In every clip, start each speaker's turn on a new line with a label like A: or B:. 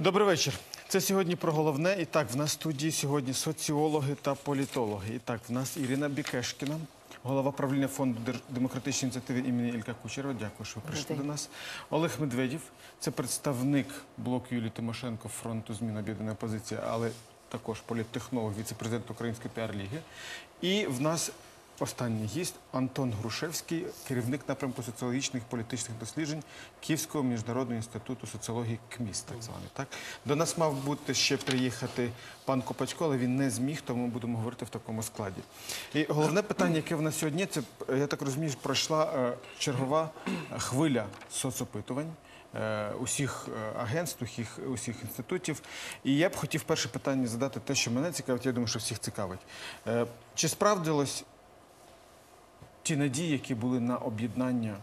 A: Добрий вечір. Це сьогодні про головне. І так, в нас в студії сьогодні соціологи та політологи. І так, в нас Ірина Бікешкіна, голова правління фонду демократичної ініціативи імені Ілька Кучерова. Дякую, що ви прийшли до нас. Олег Медведєв, це представник блоку Юлії Тимошенко фронту змін об'єднаної опозиції, але також політтехнолог, віце-президент Української піар-ліги. І в нас Останній гість Антон Грушевський, керівник напрямку соціологічних і політичних досліджень Київського міжнародного інституту соціології КМІС, так званий. Так до нас мав бути ще приїхати пан Копачко, але він не зміг, тому ми будемо говорити в такому складі. І головне питання, яке в нас сьогодні, це я так розумію, пройшла е, чергова хвиля соцопитувань. е, Усіх е, агентств, усіх, усіх інститутів. І я б хотів перше питання задати те, що мене цікавить, я думаю, що всіх цікавить. Е, Чи справдилось ті надії, які були на об'єднання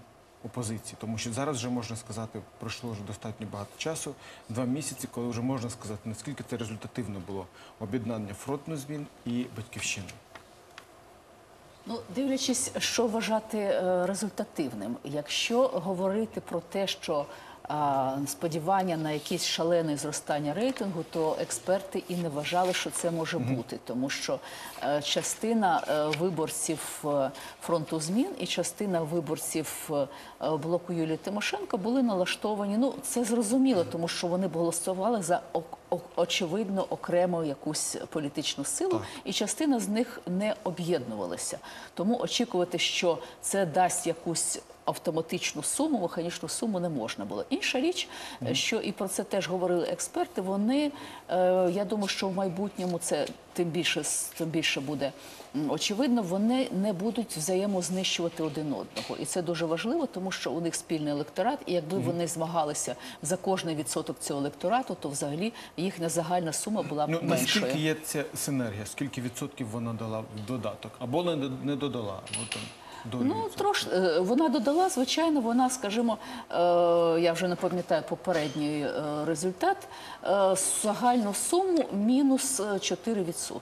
A: опозиції, тому що зараз вже можна сказати, пройшло вже достатньо багато часу, два місяці, коли вже можна сказати, наскільки це результативно було об'єднання фронту змін і батьківщини.
B: Ну, дивлячись, що вважати е, результативним, якщо говорити про те, що сподівання на якесь шалене зростання рейтингу, то експерти і не вважали, що це може бути, тому що е, частина е, виборців е, фронту змін і частина виборців блоку Юлії Тимошенко були налаштовані. Ну це зрозуміло, тому що вони голосували за очевидно окрему якусь політичну силу, і частина з них не об'єднувалася. Тому очікувати, що це дасть якусь автоматичну суму, механічну суму не можна було. Інша річ, що і про це теж говорили експерти. Вони е, я думаю, що в майбутньому це тим більше тим більше буде очевидно. Вони не будуть взаємознищувати один одного, і це дуже важливо, тому що у них спільний електорат. І якби вони змагалися за кожний відсоток цього електорату, то взагалі їхня загальна сума була б
A: Ну
B: меншою.
A: наскільки є ця синергія? Скільки відсотків вона дала в додаток? Або не, не додала?
B: Ну, трош е, вона додала, звичайно, вона, скажімо, е, я вже не пам'ятаю попередній е, результат, загальну суму мінус е, 4%.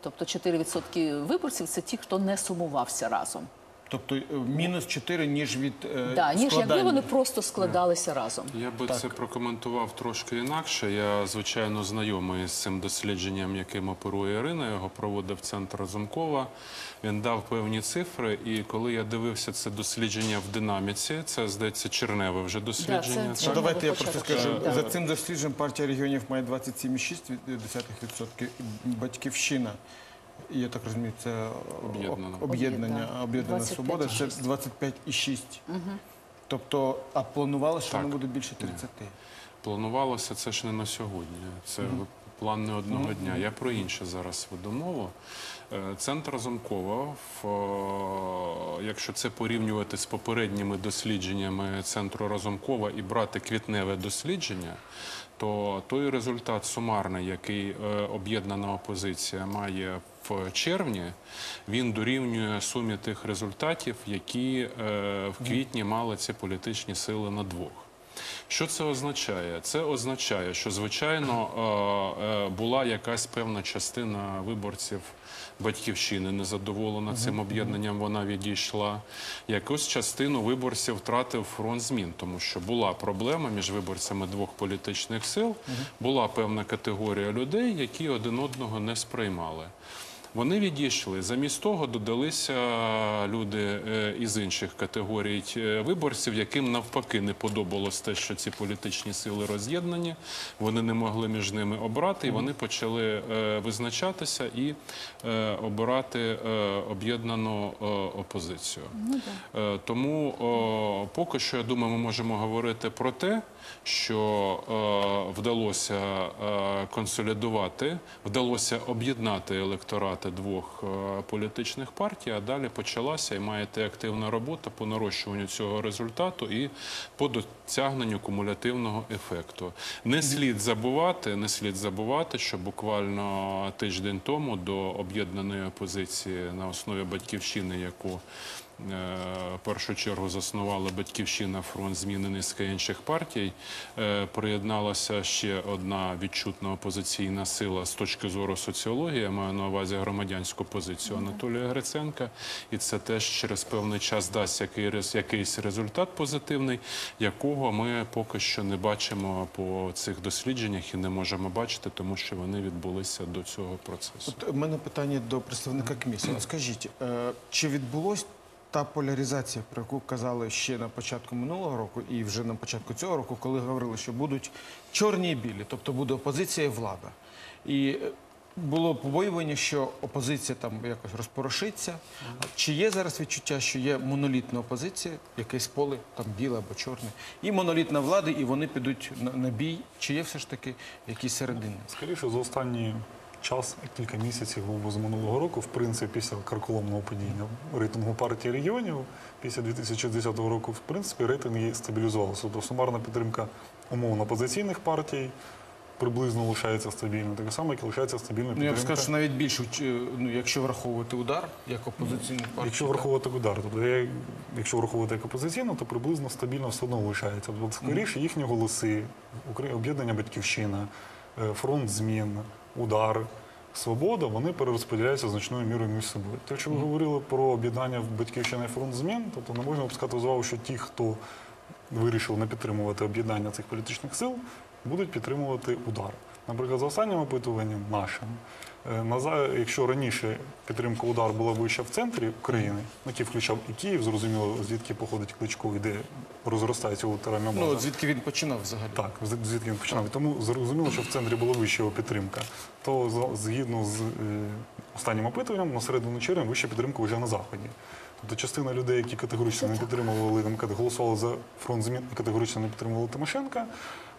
B: Тобто 4% виборців це ті, хто не сумувався разом.
A: Тобто е, мінус 4, ніж від е,
B: Да, ніж якби вони просто складалися разом.
C: Я би це прокоментував трошки інакше. Я звичайно знайомий з цим дослідженням, яким оперує Ірина. Його проводив центр Разумкова. Він дав певні цифри. І коли я дивився це дослідження в динаміці, це здається черневе вже дослідження.
B: це-
A: Ну, давайте я просто скажу.
B: Да.
A: За цим дослідженням партія регіонів має 27,6%. Батьківщина, і я так розумію, це
C: об'єднання
A: об'єднання,
B: Об'єднана.
A: свобода, це 25,6%. Тобто, а планувалося, що воно буде більше 30.
C: Планувалося це ж не на сьогодні. Це план не одного дня. Я про інше зараз веду мову. Е, Центр Разумкова, е, якщо це порівнювати з попередніми дослідженнями центру Разумкова і брати квітневе дослідження, то той результат сумарний, який е, об'єднана опозиція має в червні, він дорівнює сумі тих результатів, які в квітні мали ці політичні сили на двох. Що це означає? Це означає, що звичайно е, е, була якась певна частина виборців батьківщини незадоволена цим об'єднанням. Вона відійшла. Якусь частину виборців втратив фронт змін, тому що була проблема між виборцями двох політичних сил. Була певна категорія людей, які один одного не сприймали. Вони відійшли. Замість того додалися люди е, із інших категорій е, виборців, яким навпаки не подобалось те, що ці політичні сили роз'єднані. Вони не могли між ними обрати, і вони почали е, визначатися і обирати об'єднану опозицію. Е, Тому поки що я думаю, ми можемо говорити про те, що вдалося консолідувати, вдалося об'єднати електорати двох е, політичних партій, а далі почалася і маєте активна робота по нарощуванню цього результату і по досягненню кумулятивного ефекту. Не слід забувати, не слід забувати, що буквально тиждень тому до об'єднаної опозиції на основі батьківщини, яку в першу чергу заснували Батьківщина, фронт зміни низка інших партій. Е, Приєдналася ще одна відчутна опозиційна сила з точки зору соціології. Я маю на увазі громадянську позицію Анатолія Гриценка. І це теж через певний час дасть якийсь результат позитивний, якого ми поки що не бачимо по цих дослідженнях і не можемо бачити, тому що вони відбулися до цього процесу.
A: От у мене питання до представника комісії. Скажіть, е, чи відбулось та поляризація, про яку казали ще на початку минулого року і вже на початку цього року, коли говорили, що будуть чорні і білі, тобто буде опозиція і влада. І е, було побоювання, що опозиція там якось розпорошиться. Чи є зараз відчуття, що є монолітна опозиція, якесь поле, там біле або чорне, і монолітна влада, і вони підуть на, на бій? Чи є все ж таки якісь середини?
D: Скоріше, за останній час, кілька місяців з минулого року, в принципі, після карколомного падіння рейтингу партії регіонів, після 2010 року, в принципі, рейтинги стабілізувалися. Тобто сумарна підтримка умовно опозиційних партій приблизно лишається стабільною. Так само, як і лишається стабільною
A: Ну, я б сказав, що навіть більше, ну, якщо враховувати удар як опозиційну партію.
D: Якщо враховувати удар, тобто я- якщо враховувати як опозиційну, то приблизно стабільно все одно лишається. Тобто скоріше їхні голоси, об'єднання Батьківщина, е, фронт змін, удар, свобода, вони перерозподіляються значною мірою між собою. Те, що ви говорили про об'єднання Батьківщина і фронт змін, тобто не можна опускати з увагу, що ті, хто вирішив не підтримувати об'єднання цих політичних сил, будуть підтримувати удар. Наприклад, за останнім опитуванням нашим, е, якщо раніше підтримка удар була вища в центрі України, який включав і Київ, зрозуміло, звідки походить Кличко і де розростається електоральна база.
A: Ну, звідки він починав взагалі?
D: Так, звідки він починав. Тому зрозуміло, що в центрі була вища його підтримка. То згідно з е, останнім опитуванням, на середину червня вища підтримка вже на заході. Тобто частина людей, які категорично не підтримували, голосували за фронт змін і категорично не підтримували Тимошенка,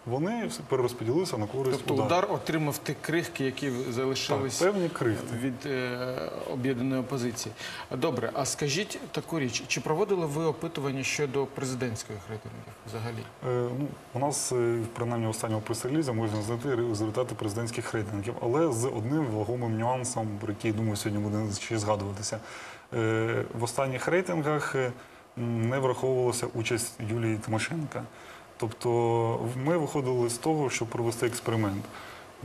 D: вони перерозподілилися на користь
A: Тобто
D: удару.
A: удар отримав ті крихки, які
D: Так,
A: залишились
D: певні крихти.
A: від е, об'єднаної опозиції. Добре, а скажіть таку річ, чи проводили ви опитування щодо президентських рейтингів взагалі?
D: Е, Ну, у нас, е, принаймні, в останньому прес-релізі можна знайти результати президентських рейтингів, але з одним вагомим нюансом, про який, думаю, сьогодні буде ще згадуватися. Е, В останніх рейтингах е, м, не враховувалася участь Юлії Тимошенка. Тобто ми виходили з того, щоб провести експеримент.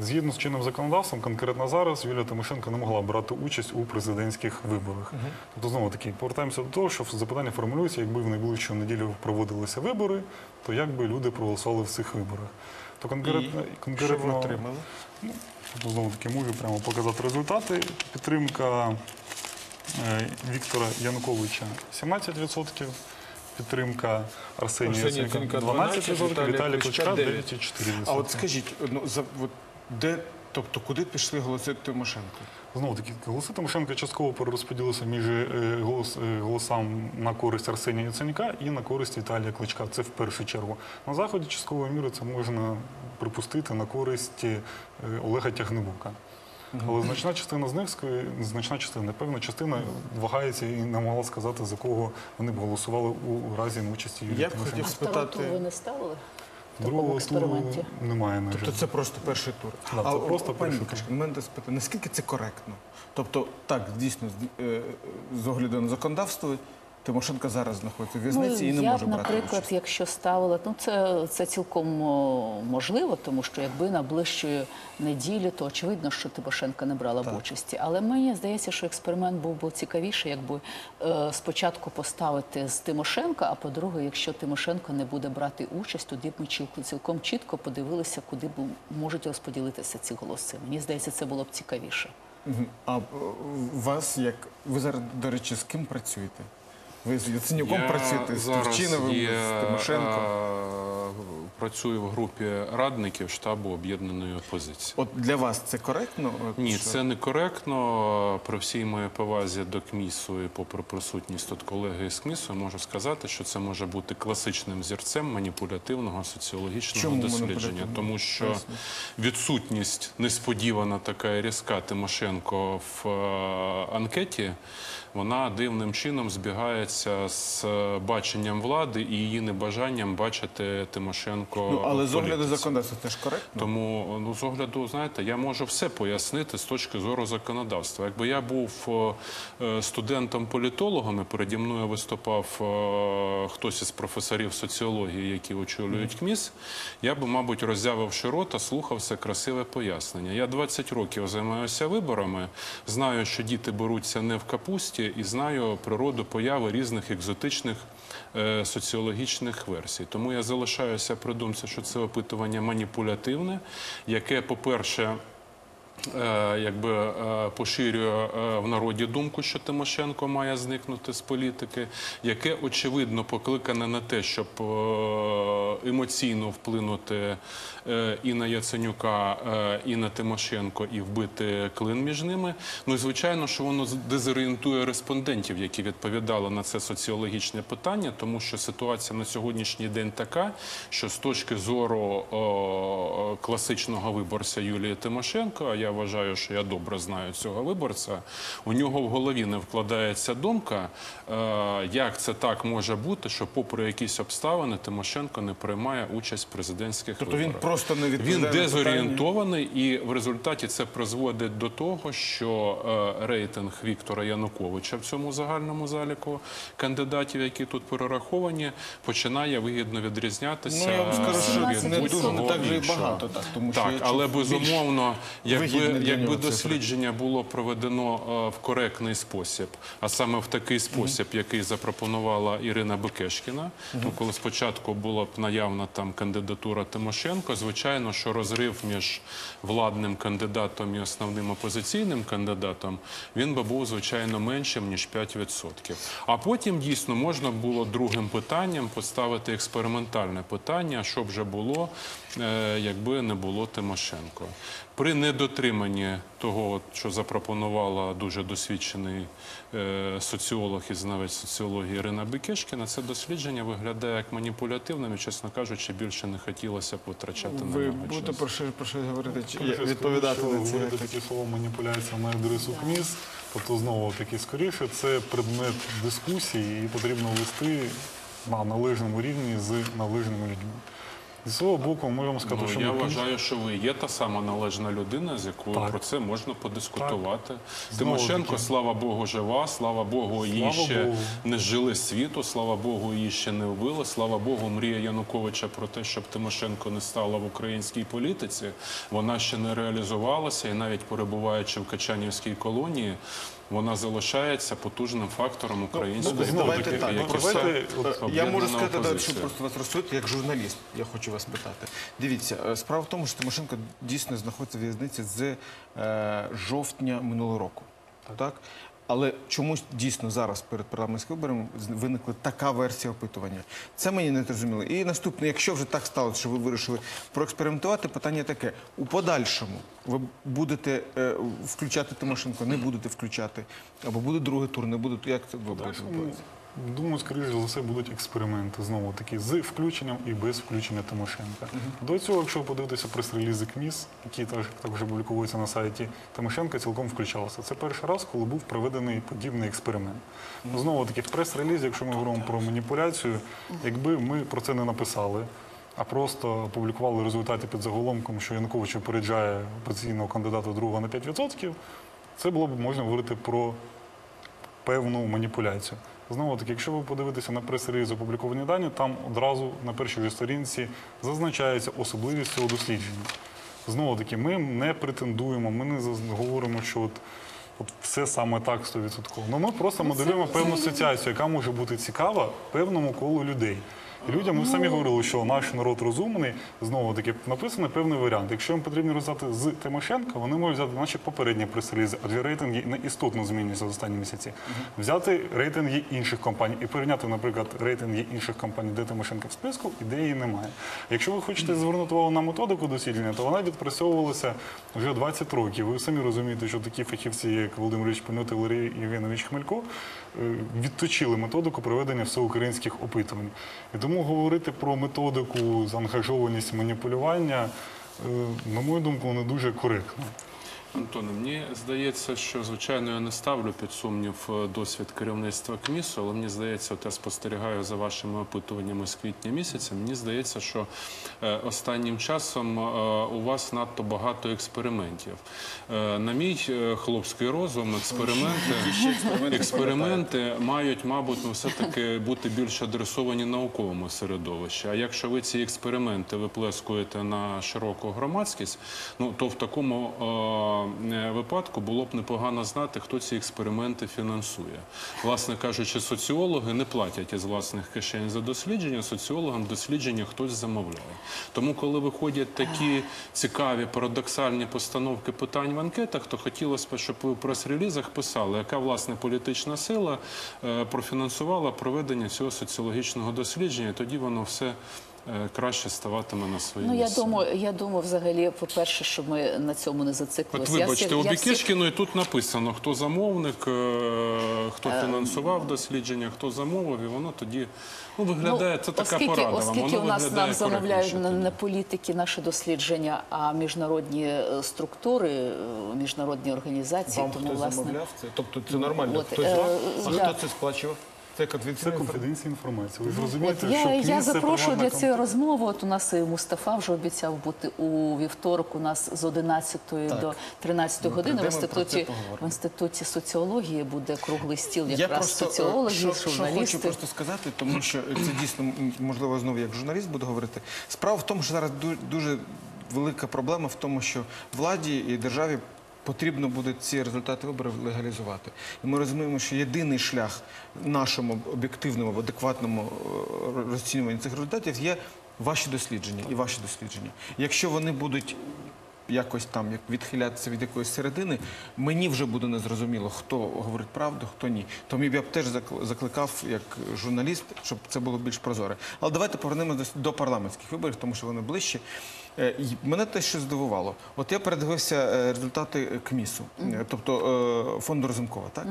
D: Згідно з чинним законодавством, конкретно зараз Юлія Тимошенко не могла брати участь у президентських виборах. Тобто, знову таки, повертаємося до того, що запитання формулюється, якби в найближчу неділю проводилися вибори, то як би люди проголосували в цих виборах. То конкретно,
A: І Що ви
D: конкретно
A: отримали?
D: тобто, знову таки можу прямо показати результати. Підтримка е, Віктора Януковича 17%. Підтримка Арсенія Яценюка
A: Яценюка
D: 12%,
A: Віталія
D: Віталія
A: Кличка
D: Кличка
A: 9%.
D: 9,4%.
A: А от скажіть, ну за от де, тобто куди пішли голоси Тимошенко?
D: Знову таки, голоси Тимошенка частково перерозподілилися між е, голос, е, голосам на користь Арсенія Яценюка і на користь Віталія Кличка. Це в першу чергу. На заході часткової міри це можна припустити на користь е, Олега Тягнебука. Але значна частина з них, значна частина, певна частина вагається і не могла сказати, за кого вони б голосували у разі неучасті Юлії
A: Я б
D: Тимошенко.
A: хотів
B: А
A: спитати-
B: второго туру ви не ставили? в такому
D: Другого туру
B: експерименті?
D: немає майже.
A: Тобто це просто перший тур.
D: Да, це просто
A: пані
D: перший
A: Лукашко, мене до спитання, наскільки це коректно? Тобто, так, дійсно, з, е, з огляду на законодавство, Тимошенко зараз знаходиться в в'язниці і не
B: Ну, я
A: може
B: б,
A: брати
B: наприклад,
A: участь.
B: якщо ставила, ну це, це цілком можливо, тому що якби на ближчої неділі, то очевидно, що Тимошенко не брала б участі. Але мені здається, що експеримент був би цікавіший, якби е, спочатку поставити з Тимошенка, а по-друге, якщо Тимошенко не буде брати участь, тоді б ми цілком чітко подивилися, куди б можуть розподілитися ці голоси. Мені здається, це було б цікавіше.
A: А е, вас як ви зараз, до речі, з ким працюєте? Ви з Яценюком працюєте з Турчиновим, з Тимошенко?
C: е, Працюю в групі радників штабу об'єднаної опозиції.
A: От для вас це коректно?
C: Ні,
A: що-
C: це некоректно. При всій моїй повазі до КМІСу і попри присутність тут колеги з КМІСу, можу сказати, що це може бути класичним зірцем маніпулятивного соціологічного
A: Чому
C: дослідження, тому що відсутність несподівана така різка Тимошенко в е, анкеті, вона дивним чином збігається перекликається з е, баченням влади і її небажанням бачити Тимошенко.
A: Ну, але з огляду законодавства це ж коректно.
C: Тому ну з огляду, знаєте, я можу все пояснити з точки зору законодавства. Якби я був е, студентом-політологом і переді мною виступав е, хтось із професорів соціології, які очолюють КМІС, я би, мабуть, роззявивши рота, слухав це красиве пояснення. Я 20 років займаюся виборами, знаю, що діти беруться не в капусті, і знаю природу появи різних екзотичних е, соціологічних версій. Тому я залишаюся при думці, що це опитування маніпулятивне, яке, по-перше, якби е, поширює е, в народі думку, що Тимошенко має зникнути з політики, яке очевидно покликане на те, щоб е, емоційно вплинути е, і на Яценюка, е, і на Тимошенко, і вбити клин між ними. Ну і звичайно, що воно дезорієнтує респондентів, які відповідали на це соціологічне питання, тому що ситуація на сьогоднішній день така, що з точки зору класичного виборця Юлії Тимошенко, а я вважаю, що я добре знаю цього виборця, у нього в голові не вкладається думка, е, як це так може бути, що попри якісь обставини Тимошенко не приймає участь в президентських
A: Тобто він просто не відповідає
C: Він дезорієнтований, і в результаті це призводить до того, що е, рейтинг Віктора Януковича в цьому загальному заліку кандидатів, які тут перераховані, починає вигідно відрізнятися.
A: Ну, я вам скажу, що
C: від
A: не дуже не так же і багато, так, тому
C: так, але безумовно, якби, якби дослідження було проведено е, в коректний спосіб, а саме в такий спосіб, який запропонувала Ірина Бекешкіна, ну, коли спочатку була б наявна там кандидатура Тимошенко, звичайно, що розрив між владним кандидатом і основним опозиційним кандидатом він би був звичайно меншим ніж 5%. А потім дійсно можна було другим питанням поставити експериментальне питання, що б вже було, якби не було Тимошенко. При недотриманні того, що запропонувала дуже досвідчений е, соціолог і знавець соціології Ірина Бекешкіна, це дослідження виглядає як маніпулятивним і, чесно кажучи, більше не хотілося б витрачати на
A: Ви будете про що, про що говорити? Чи відповідати на ці
D: говорити такі слова маніпуляція на адресу КМІС, тобто знову таки скоріше, це предмет дискусії і потрібно вести на належному рівні з належними людьми. Зі свого боку, можемо сказати,
C: Ну,
D: що
C: я
D: ми
C: вважаю, що ви є та сама належна людина, з якою
D: Так.
C: про це можна подискутувати.
D: Знову
C: Тимошенко, слава Богу, жива, слава Богу, її
D: Слава
C: ще
D: Богу.
C: не зжили з світу, слава Богу, її ще не вбили. Слава Богу, мрія Януковича про те, щоб Тимошенко не стала в українській політиці. Вона ще не реалізувалася, і навіть перебуваючи в Качанівській колонії, вона залишається потужним фактором української
A: Ну, давайте так.
C: вся
D: давайте,
A: е, я можу сказати,
C: да,
A: щоб просто вас розсудити, як журналіст, я хочу вас питати. Дивіться, е, справа в тому, що Тимошенко дійсно знаходиться в в'язниці з е, жовтня минулого року. Так. Але чомусь дійсно зараз перед парламентськими виборами виникла така версія опитування. Це мені не зрозуміло. І наступне, якщо вже так сталося, що ви вирішили проекспериментувати, питання таке: у подальшому ви будете е, включати Тимошенко, не будете включати, або буде другий тур, не буде. Як це ви будете відбуватися?
D: Думаю, скоріше за все будуть експерименти знову таки з включенням і без включення Тимошенка. До цього, якщо подивитися прес-релізи КМІС, які теж також публікуються на сайті Тимошенка, цілком включалося. Це перший раз, коли був проведений подібний експеримент. Ну, Знову таки, в прес-релізі, якщо ми говоримо про маніпуляцію, якби ми про це не написали. А просто опублікували результати під заголовком, що Янукович випереджає опозиційного кандидата другого на 5%, це було б можна говорити про певну маніпуляцію. Знову таки, якщо ви подивитеся на прес-реліз опубліковані дані, там одразу на першій же сторінці зазначається особливість цього дослідження. Знову таки, ми не претендуємо, ми не говоримо, що от, от все саме так 100%. Ну ми просто моделюємо певну асоціацію, яка може бути цікава певному колу людей. І людям ми самі говорили, що наш народ розумний. Знову таки написано певний варіант. Якщо їм потрібні результати з Тимошенка, вони можуть взяти наші попередні прес-релізи, адже рейтинги не істотно змінюються за останні місяці. Взяти рейтинги інших компаній і порівняти, наприклад, рейтинги інших компаній, де Тимошенка в списку, і де її немає. Якщо ви хочете звернути увагу на методику дослідження, то вона відпрацьовувалася вже 20 років. Ви самі розумієте, що такі фахівці, як Володимир Ильич Пильнот і Валерій Євгенович Хмелько, е, відточили методику проведення всеукраїнських опитувань. І тому говорити про методику, заангажованість маніпулювання, е, на мою думку, не дуже коректно.
C: Антоне, мені здається, що звичайно я не ставлю під сумнів е, досвід керівництва КМІСу, але мені здається, от я спостерігаю за вашими опитуваннями з квітня місяця. Мені здається, що е, останнім часом е, у вас надто багато експериментів. На мій хлопський розум, експерименти, експерименти мають, мабуть, ну, все-таки бути більш адресовані науковому середовищі. А якщо ви ці експерименти виплескуєте на широку громадськість, ну то в такому випадку було б непогано знати, хто ці експерименти фінансує. Власне кажучи, соціологи не платять із власних кишень за дослідження. Соціологам дослідження хтось замовляє. Тому, коли виходять такі цікаві парадоксальні постановки питань в анкетах, то хотілося б, щоб ви в прес-релізах писали, яка власне політична сила е, профінансувала проведення цього соціологічного дослідження. Тоді воно все е, краще ставатиме на свої
B: Ну я
C: місця.
B: думаю, я думаю, взагалі, по-перше, що ми на цьому не
C: От
B: зациклилися.
C: вибачте, у
B: я всі-
C: Бікішкіної тут написано, хто замовник, е, хто фінансував дослідження, хто замовив, і воно тоді ну, виглядає, це така
B: оскільки,
C: порада. вам,
B: Оскільки
C: воно
B: у нас
C: виглядає
B: нам замовляють
C: коректніше
B: не,
C: тоді.
B: не політики наші дослідження, а міжнародні е, структури, е, міжнародні організації.
A: Вам
B: тому
A: хтось
B: власне
A: замовляв це? Тобто це нормально?
B: От,
A: Хтось
B: е,
A: вам? А
B: я-
A: хто це сплачував? Це конфіденційна інформація?
D: Ви ж
B: От
D: розумієте,
B: я,
D: що
B: я запрошую для цієї розмови. От у нас і Мустафа вже обіцяв бути у вівторок. У нас з 11 до 13
A: Ми
B: години в інституті в інституті соціології буде круглий стіл,
A: Я
B: якраз
A: просто е,
B: соціологи,
A: що, що хочу просто сказати, тому що це дійсно можливо знову як журналіст буду говорити. Справа в тому, що зараз дуже велика проблема в тому, що владі і державі. Потрібно буде ці результати виборів легалізувати. І ми розуміємо, що єдиний шлях нашому об'єктивному, адекватному е, розцінюванню цих результатів є ваші дослідження і ваші дослідження. Якщо вони будуть якось там як відхилятися від якоїсь середини, мені вже буде незрозуміло, хто говорить правду, хто ні. Тому я б теж закликав як журналіст, щоб це було більш прозоре. Але давайте повернемося до, парламентських виборів, тому що вони ближче. Е, Мене те, що здивувало. От я передивився е, результати КМІСу, е, тобто фонду Розумкова. Так?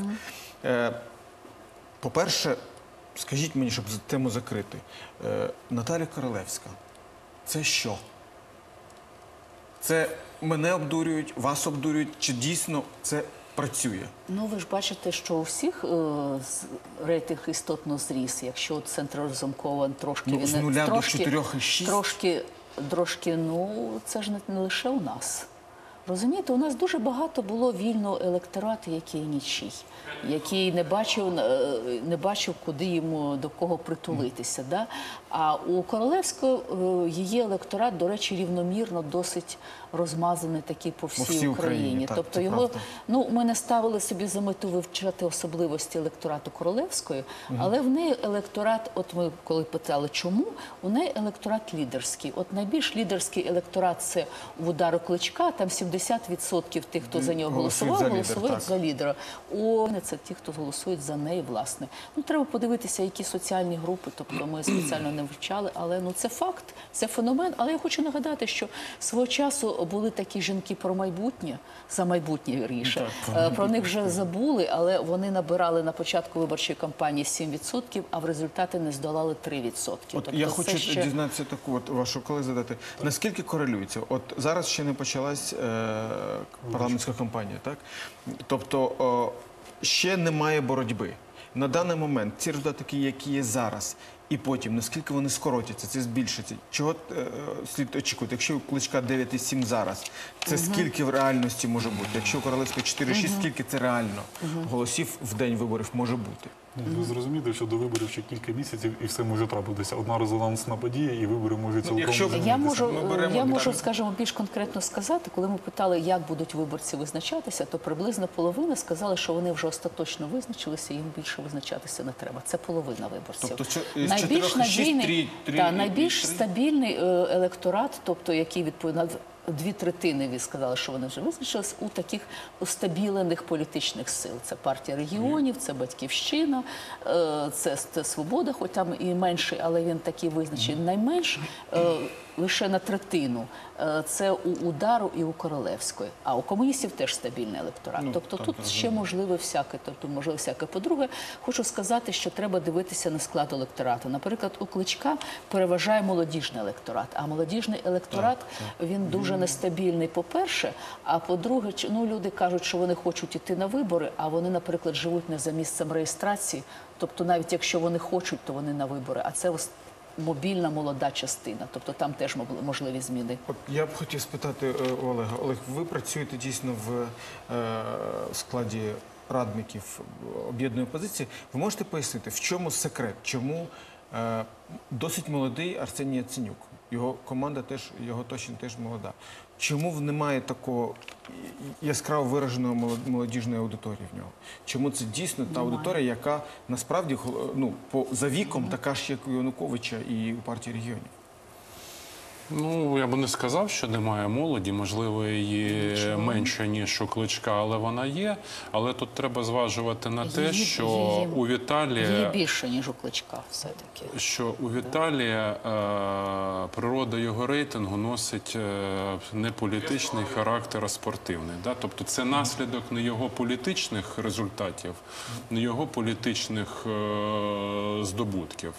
A: По-перше, скажіть мені, щоб тему закрити. Наталя Королевська. Це що? Це мене обдурюють, вас обдурюють, чи дійсно це працює?
B: Ну, ви ж бачите, що у всіх е, рейтинг істотно зріс. Якщо центр розумкован трошки
A: Ну,
B: він
A: з нуля до
B: трошки,
A: 4,6?
B: трошки, трошки, ну це ж не, не лише у нас. Розумієте, у нас дуже багато було вільного електорату, який нічий, який не бачив, е, не бачив, куди йому до кого притулитися. Да? А у Королевського е, її електорат, до речі, рівномірно досить розмазаний такий по всій,
A: всій Україні,
B: Україні.
A: так,
B: тобто його
A: правда.
B: Ну, ми не ставили собі за мету вивчати особливості електорату Королевської, але в неї електорат, от ми коли питали, чому, у неї електорат лідерський. От найбільш лідерський електорат це в удару кличка, там 70% тих, хто за нього
A: Голосують
B: голосував,
A: за
B: голосують за лідера. Мене це ті, хто голосують за неї, власне. Ну, треба подивитися, які соціальні групи, тобто ми спеціально не вивчали, але ну це факт, це феномен. Але я хочу нагадати, що свого часу були такі жінки про майбутнє, за майбутнє вірніше. Е, Про них вже забули, але вони набирали на початку виборчої кампанії 7%, а в результаті не здолали 3%.
A: От
B: Тобто
A: я хочу
B: ще-
A: дізнатися таку, от вашу коли задати. Наскільки корелюється? От зараз ще не почалась е, парламентська кампанія, так? Тобто о, ще немає боротьби. На даний момент ці результати, які є зараз, і потім, наскільки вони скоротяться, це збільшиться. Чого е, слід очікувати? Якщо у кличка 9,7 зараз, це скільки в реальності може бути? Якщо у Королевської 4,6, скільки це реально голосів в день виборів може бути?
D: Ви зрозумієте, що до виборів ще кілька місяців і все може трапитися. Одна резонансна подія, і вибори можуть цілком
A: якщо
D: змінитися.
B: Я можу,
A: беремо
B: я
A: так.
B: можу, скажімо, більш конкретно сказати, коли ми питали, як будуть виборці визначатися, то приблизно половина сказали, що вони вже остаточно визначилися, їм більше визначатися не треба. Це половина виборців.
A: Тобто що,
B: найбільш
A: чотирьох і шість,
B: надійний,
A: три- три
B: та, найбільш
A: і три?
B: стабільний е, електорат, тобто який відповідно дві третини сказали, що вони вже визначились у таких устабілених політичних сил. Це партія регіонів, це батьківщина, це, це свобода, хоч там і менший, але він такий визначений. Найменш е, лише на третину. Е, Це у удару і у королевської. А у комуністів теж стабільний електорат.
A: Ну,
B: тобто
A: так,
B: тут ще можливе всяке. Тобто можливо всяке. По-друге, хочу сказати, що треба дивитися на склад електорату. Наприклад, у кличка переважає молодіжний електорат, а молодіжний електорат він дуже нестабільний, по-перше. А по-друге, ну люди кажуть, що вони хочуть іти на вибори, а вони, наприклад, живуть не за місцем реєстрації. Тобто, навіть якщо вони хочуть, то вони на вибори. А це мобільна молода частина. Тобто там теж можливі зміни.
A: От я б хотів спитати е, Олега. Олег, ви працюєте дійсно в е, складі радників об'єднаної опозиції. Ви можете пояснити, в чому секрет? Чому е, досить молодий Арсеній Яценюк? Його команда теж, його точно теж молода. Чому немає такого яскраво вираженої молод- молодіжної аудиторії в нього? Чому це дійсно та аудиторія, яка насправді ну, по, за віком така ж, як у Януковича і у партії регіонів?
C: Ну, я би не сказав, що немає молоді, можливо, її менше, ніж у кличка, але вона є. Але тут треба зважувати на те,
B: Її-
C: що
B: її-
C: у Віталія
B: Її більше ніж у кличка, все таки.
C: що у Віталія е, природа його рейтингу носить е, не політичний характер, а спортивний. Да? Тобто це наслідок не його політичних результатів, не його політичних е, здобутків,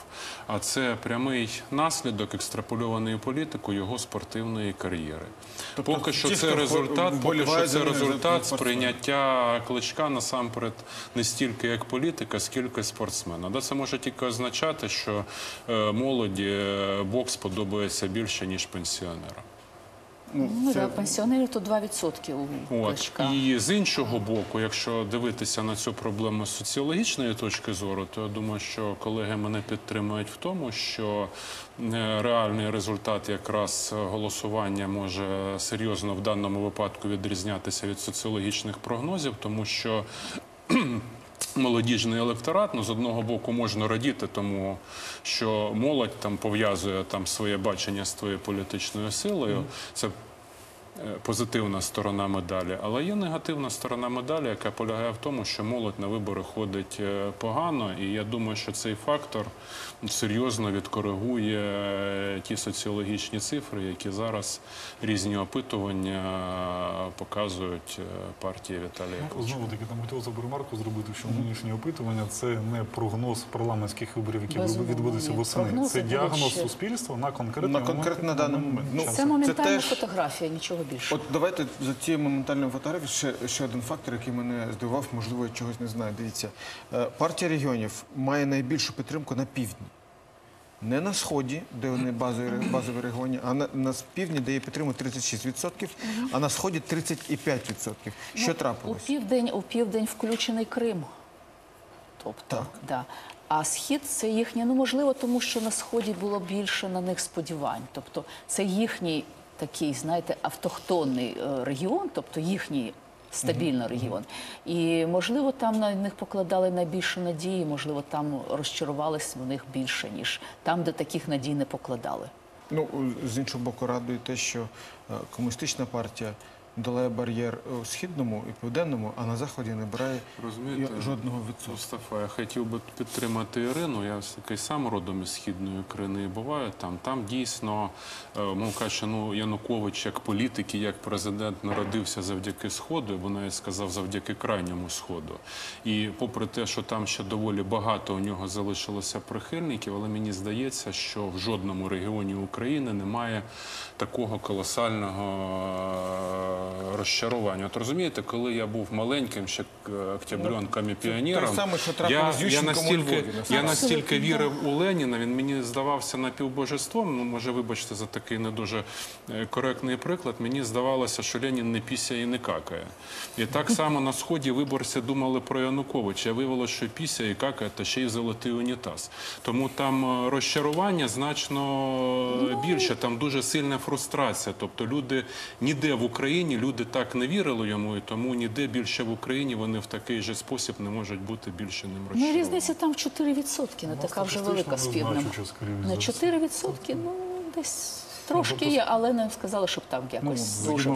C: а це прямий наслідок екстраполюваної політикою його спортивної кар'єри.
A: Тобто
C: поки що це результат, поки що це результат сприйняття кличка насамперед не стільки як політика, скільки спортсмена. Да, це може тільки означати, що е, молоді е, бокс подобається більше, ніж пенсіонерам.
B: Ну, да, пенсіонерів то 2% у
C: От.
B: кличка.
C: І з іншого боку, якщо дивитися на цю проблему з соціологічної точки зору, то я думаю, що колеги мене підтримують в тому, що е, реальний результат якраз голосування може серйозно в даному випадку відрізнятися від соціологічних прогнозів, тому що молодіжний електорат, ну з одного боку можна радіти, тому що молодь там пов'язує там своє бачення з твоєю політичною силою. Це позитивна сторона медалі, але є негативна сторона медалі, яка полягає в тому, що молодь на вибори ходить е, погано, і я думаю, що цей фактор серйозно відкоригує е, ті соціологічні цифри, які зараз різні опитування е, показують е, партії Віталія
D: Ну,
C: Кличка.
D: знову таки, там хотілося б ремарку зробити, що нинішнє опитування це не прогноз парламентських виборів, які відбудуться восени. Це діагноз суспільства на конкретний
A: На конкретно даний момент. Ну,
D: часу.
B: Це моментальна
A: теж-
B: фотографія, нічого більше.
A: От давайте за цією моментальною фотографією ще, ще один фактор, який мене здивував, можливо, я чогось не знаю. Дивіться, е, партія регіонів має найбільшу підтримку на півдні. Не на сході, де вони базові, базові регіони, а на, на півдні, де її підтримують 36%, а на сході 35%. Що
B: Ну, У південь, у південь включений Крим. Тобто,
A: Так.
B: Да. А схід це їхнє, ну можливо, тому що на сході було більше на них сподівань. Тобто це їхній такий, знаєте, автохтонний е, регіон, тобто їхній стабільний регіон. І можливо, там на них покладали найбільше надії, можливо, там розчарувались в них більше, ніж там, де таких надій не покладали.
A: Ну, з іншого боку, радує те, що е, комуністична партія долає бар'єр у східному і південному, а на заході не брає
C: Розумієте,
A: жодного відсотка.
C: Мустафа, я хотів би підтримати Ірину. Я такий сам родом із східної України і буваю там. Там дійсно, е, мов кажучи, ну Янукович як політик і як президент народився завдяки сходу, або навіть сказав завдяки крайньому сходу. І попри те, що там ще доволі багато у нього залишилося прихильників, але мені здається, що в жодному регіоні України немає такого колосального е, розчарування. От розумієте, коли я був маленьким, ще е, і піонером,
A: те саме, що
C: я,
A: трапилось
C: я настільки,
A: Львові,
C: я настільки вірив у Леніна, він мені здавався напівбожеством. Ну, може, вибачте за такий не дуже е, коректний приклад. Мені здавалося, що Ленін не пісяє і не какає. І так само на сході виборці думали про Януковича. Виявилося, що пісяє і какає, та ще й золотий унітаз. Тому там е, розчарування значно
B: Ну,
C: більше. Там дуже сильна фрустрація. Тобто люди ніде в Україні люди так не вірили йому, і тому ніде більше в Україні вони в такий же спосіб не можуть бути більше ним
B: Ну, різниця там в 4%, не
D: Ну,
B: така вже велика
D: значу,
B: На 4%, ну десь трошки є, але не сказали, щоб так
D: Ну,
B: якось дуже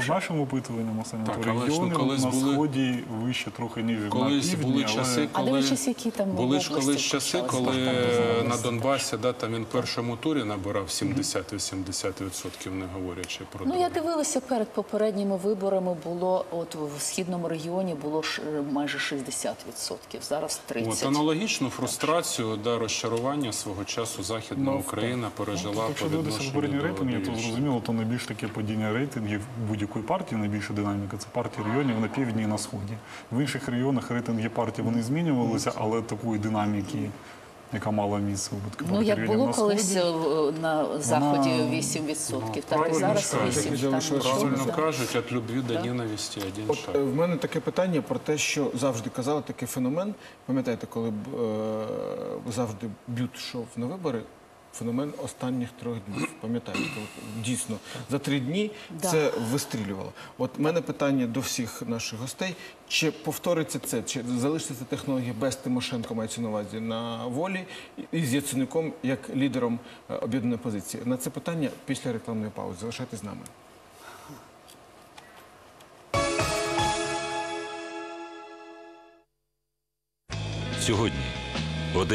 D: останнім
C: Так,
D: то
C: але ж, ну,
D: регіони на сході вище трохи, ніж
C: Колись
D: на півдні,
C: були
D: але...
C: часи,
B: А
C: коли
B: які там
C: були ж колись часи, коли
B: там
C: на. Донбасі да, там він в першому турі набирав 70-80%, не говорячи про
B: Ну, я дивилася перед попередніми виборами було, от в східному регіоні було е, майже 60%, зараз 30%.
C: От аналогічну фрустрацію да розчарування свого часу Західна
A: Ну,
C: Україна пережила по відношенню
D: попередні
C: до
D: рейтинги, то зрозуміло, то найбільш таке падіння рейтингів будь-якої партії, найбільша динаміка це партії регіонів на півдні і на сході. В інших регіонах рейтинги партій вони змінювалися, але такої динаміки, яка мала місце у
B: Ну,
D: партії
B: як було
D: на
B: колись е, на заході 8%, так і зараз 8%.
A: Так і залишилось
B: Там
C: Правильно кажуть, від любві до ненависті один
A: От
C: шаг.
A: е, в мене таке питання про те, що завжди казали такий феномен. Пам'ятаєте, коли б, е, завжди б'ют йшов на вибори? Феномен останніх трьох днів. Пам'ятаєте, коли дійсно за три дні
B: Да.
A: це вистрілювало. От в мене питання до всіх наших гостей: чи повториться це, чи залишиться ця технологія без Тимошенко мається на увазі на волі і з Яценюком як лідером е, об'єднаної позиції? На це питання після рекламної паузи. Залишайтесь з нами.
E: Сьогодні о